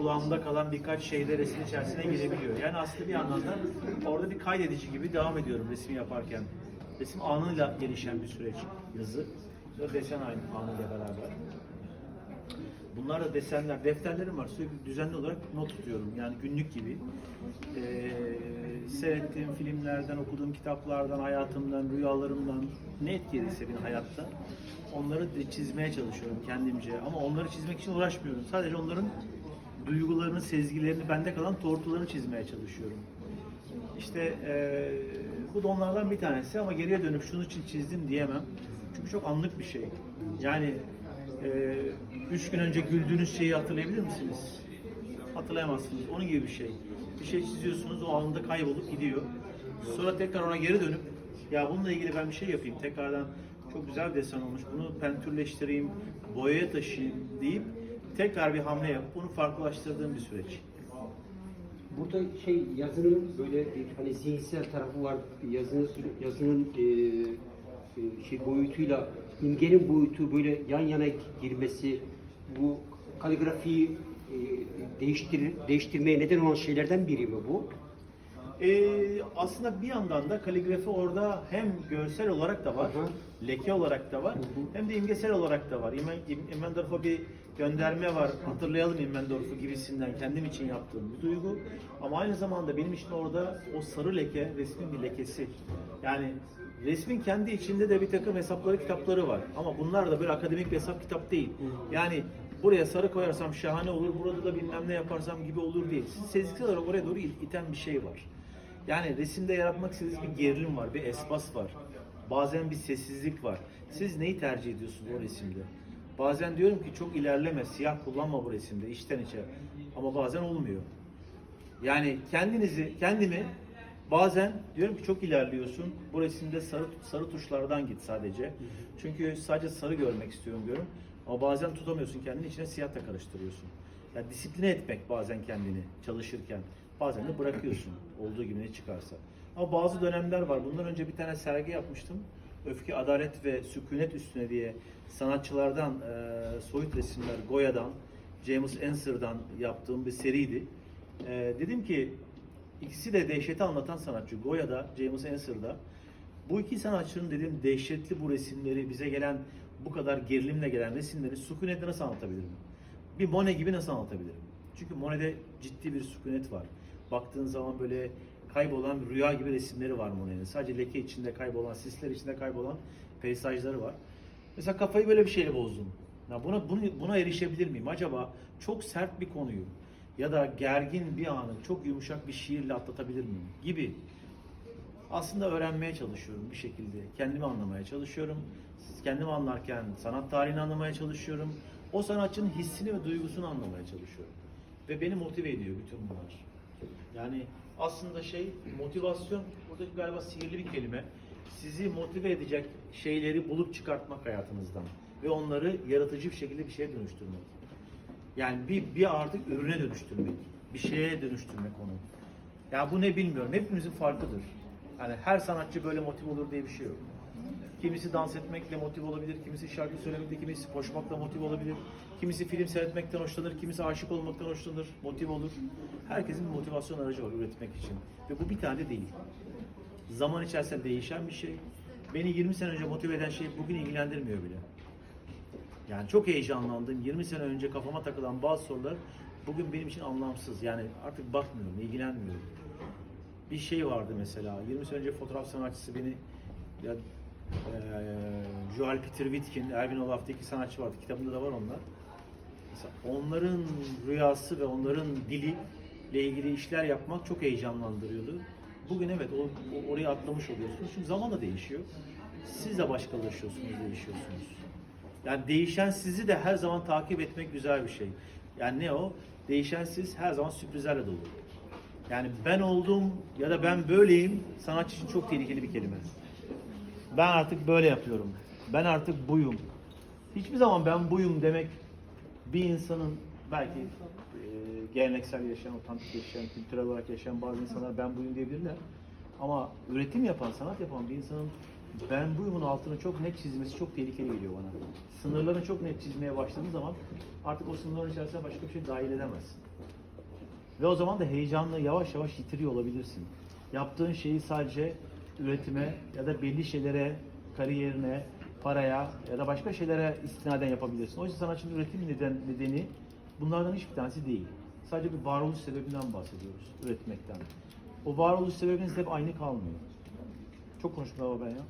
kulağımda kalan birkaç şeyde resmin içerisine girebiliyor. Yani aslında bir yandan da orada bir kaydedici gibi devam ediyorum resim yaparken. Resim anıyla gelişen bir süreç yazı. Ve desen aynı anıyla beraber. Bunlar da desenler, defterlerim var. Sürekli düzenli olarak not tutuyorum. Yani günlük gibi. Ee, seyrettiğim filmlerden, okuduğum kitaplardan, hayatımdan, rüyalarımdan ne etkiliyse beni hayatta onları çizmeye çalışıyorum kendimce. Ama onları çizmek için uğraşmıyorum. Sadece onların duygularını, sezgilerini, bende kalan tortularını çizmeye çalışıyorum. İşte eee, bu da onlardan bir tanesi ama geriye dönüp şunu için çizdim diyemem. Çünkü çok anlık bir şey. Yani eee, üç gün önce güldüğünüz şeyi hatırlayabilir misiniz? Hatırlayamazsınız. Onun gibi bir şey. Bir şey çiziyorsunuz, o anında kaybolup gidiyor. Sonra tekrar ona geri dönüp ya bununla ilgili ben bir şey yapayım. Tekrardan çok güzel bir desen olmuş. Bunu pentürleştireyim, boyaya taşıyayım deyip tekrar bir hamle yapıp bunu farklılaştırdığım bir süreç. Burada şey yazının böyle hani zihinsel tarafı var. Yazının yazının e, e, şey boyutuyla imgenin boyutu böyle yan yana girmesi bu kaligrafiyi e, değiştir değiştirmeye neden olan şeylerden biri mi bu? Ee, aslında bir yandan da kaligrafi orada hem görsel olarak da var, Hı hı. leke olarak da var, hem de imgesel olarak da var. Immendorf'a bir gönderme var, hatırlayalım Immendorf'u gibisinden kendim için yaptığım bir duygu. Ama aynı zamanda benim için orada o sarı leke resmin bir lekesi. Yani resmin kendi içinde de bir takım hesapları, kitapları var. Ama bunlar da böyle akademik bir hesap kitap değil. Yani buraya sarı koyarsam şahane olur, burada da bilmem ne yaparsam gibi olur değil. Siz sezgisel olarak oraya doğru iten bir şey var. Yani resimde yaratmak istediğiniz bir gerilim var, bir espas var. Bazen bir sessizlik var. Siz neyi tercih ediyorsunuz o resimde? Bazen diyorum ki çok ilerleme, siyah kullanma bu resimde, içten içe. Ama bazen olmuyor. Yani kendinizi, kendimi bazen diyorum ki çok ilerliyorsun. Bu resimde sarı sarı tuşlardan git sadece. Çünkü sadece sarı görmek istiyorum diyorum. Ama bazen tutamıyorsun kendini içine siyah da karıştırıyorsun. Yani disipline etmek bazen kendini çalışırken. Bazen de bırakıyorsun olduğu gibi ne çıkarsa. Ama bazı dönemler var. Bundan önce bir tane sergi yapmıştım. Öfke, adalet ve sükunet üstüne diye sanatçılardan e, soyut resimler Goya'dan, James Ensar'dan yaptığım bir seriydi. E, dedim ki ikisi de dehşeti anlatan sanatçı. Goya'da, James Ensar'da. Bu iki sanatçının dedim dehşetli bu resimleri bize gelen bu kadar gerilimle gelen resimleri sükunetle nasıl anlatabilirim? Bir Monet gibi nasıl anlatabilirim? Çünkü Monet'te ciddi bir sükunet var. Baktığın zaman böyle kaybolan rüya gibi resimleri var Monet'in. Sadece leke içinde kaybolan, sisler içinde kaybolan peyzajları var. Mesela kafayı böyle bir şeyle bozdum. Ya buna, bunu, buna erişebilir miyim? Acaba çok sert bir konuyu ya da gergin bir anı çok yumuşak bir şiirle atlatabilir miyim? Gibi aslında öğrenmeye çalışıyorum bir şekilde. Kendimi anlamaya çalışıyorum. Kendimi anlarken sanat tarihini anlamaya çalışıyorum. O sanatçının hissini ve duygusunu anlamaya çalışıyorum. Ve beni motive ediyor bütün bunlar. Yani aslında şey motivasyon burada galiba sihirli bir kelime. Sizi motive edecek şeyleri bulup çıkartmak hayatınızdan ve onları yaratıcı bir şekilde bir şeye dönüştürmek. Yani bir, bir artık ürüne dönüştürmek, bir şeye dönüştürmek onu. Ya bu ne bilmiyorum. Hepimizin farkıdır. Yani her sanatçı böyle motive olur diye bir şey yok. Kimisi dans etmekle motive olabilir, kimisi şarkı söylemekle, kimisi koşmakla motive olabilir, kimisi film seyretmekten hoşlanır, kimisi aşık olmaktan hoşlanır, motive olur. Herkesin bir motivasyon aracı var üretmek için. Ve bu bir tane değil. Zaman içerisinde değişen bir şey. Beni 20 sene önce motive eden şey bugün ilgilendirmiyor bile. Yani çok heyecanlandım. 20 sene önce kafama takılan bazı sorular bugün benim için anlamsız. Yani artık bakmıyorum, ilgilenmiyorum. Bir şey vardı mesela. 20 sene önce fotoğraf sanatçısı beni ya eee Joel Peter Witkin, Erwin Olaf diye iki sanatçı vardı. Kitabımda da var onlar. Mesela onların rüyası ve onların dili ile ilgili işler yapmak çok heyecanlandırıyordu. Bugün evet o, o- oraya atlamış oluyorsunuz. Çünkü zaman da değişiyor. Siz de başkalaşıyorsunuz, değişiyorsunuz. Yani değişen sizi de her zaman takip etmek güzel bir şey. Yani ne o? Değişen siz her zaman sürprizlerle dolu. Yani ben oldum ya da ben böyleyim sanatçı için çok tehlikeli bir kelime. Ben artık böyle yapıyorum. Ben artık buyum. Hiçbir zaman ben buyum demek bir insanın belki e, geleneksel yaşayan, otantik yaşayan, kültürel olarak yaşayan bazı insanlar ben buyum diyebilirler. Ama üretim yapan, sanat yapan bir insanın Ben bu uyumun altını çok net çizmesi çok tehlikeli geliyor bana. Sınırlarını çok net çizmeye başladığın zaman artık o sınırların içerisine başka bir şey dahil edemezsin. Ve o zaman da heyecanını yavaş yavaş yitiriyor olabilirsin. Yaptığın şeyi sadece üretime ya da belli şeylere, kariyerine, paraya ya da başka şeylere istinaden yapabilirsin. Oysa sanatçının üretim neden, nedeni bunlardan hiçbir tanesi değil. Sadece bir varoluş sebebinden bahsediyoruz, üretmekten. O varoluş sebebiniz hep aynı kalmıyor. Çok konuştum ama ben ya.